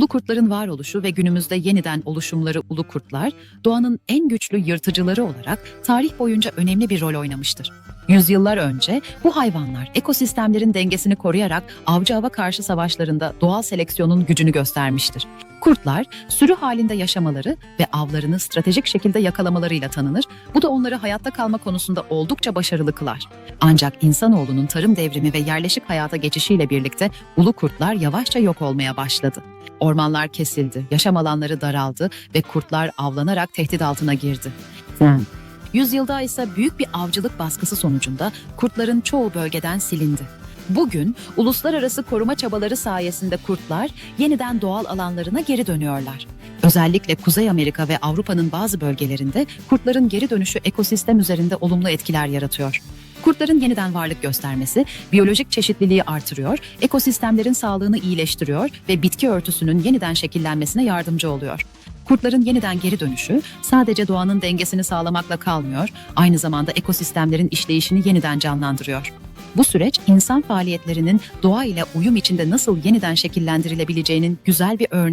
Ulu kurtların varoluşu ve günümüzde yeniden oluşumları ulu kurtlar, doğanın en güçlü yırtıcıları olarak tarih boyunca önemli bir rol oynamıştır. Yüzyıllar önce bu hayvanlar ekosistemlerin dengesini koruyarak avcı ava karşı savaşlarında doğal seleksiyonun gücünü göstermiştir. Kurtlar sürü halinde yaşamaları ve avlarını stratejik şekilde yakalamalarıyla tanınır. Bu da onları hayatta kalma konusunda oldukça başarılı kılar. Ancak insanoğlunun tarım devrimi ve yerleşik hayata geçişiyle birlikte ulu kurtlar yavaşça yok olmaya başladı. Ormanlar kesildi, yaşam alanları daraldı ve kurtlar avlanarak tehdit altına girdi. Yüzyılda ise büyük bir avcılık baskısı sonucunda kurtların çoğu bölgeden silindi. Bugün uluslararası koruma çabaları sayesinde kurtlar yeniden doğal alanlarına geri dönüyorlar. Özellikle Kuzey Amerika ve Avrupa'nın bazı bölgelerinde kurtların geri dönüşü ekosistem üzerinde olumlu etkiler yaratıyor. Kurtların yeniden varlık göstermesi biyolojik çeşitliliği artırıyor, ekosistemlerin sağlığını iyileştiriyor ve bitki örtüsünün yeniden şekillenmesine yardımcı oluyor. Kurtların yeniden geri dönüşü sadece doğanın dengesini sağlamakla kalmıyor, aynı zamanda ekosistemlerin işleyişini yeniden canlandırıyor. Bu süreç insan faaliyetlerinin doğa ile uyum içinde nasıl yeniden şekillendirilebileceğinin güzel bir örneği.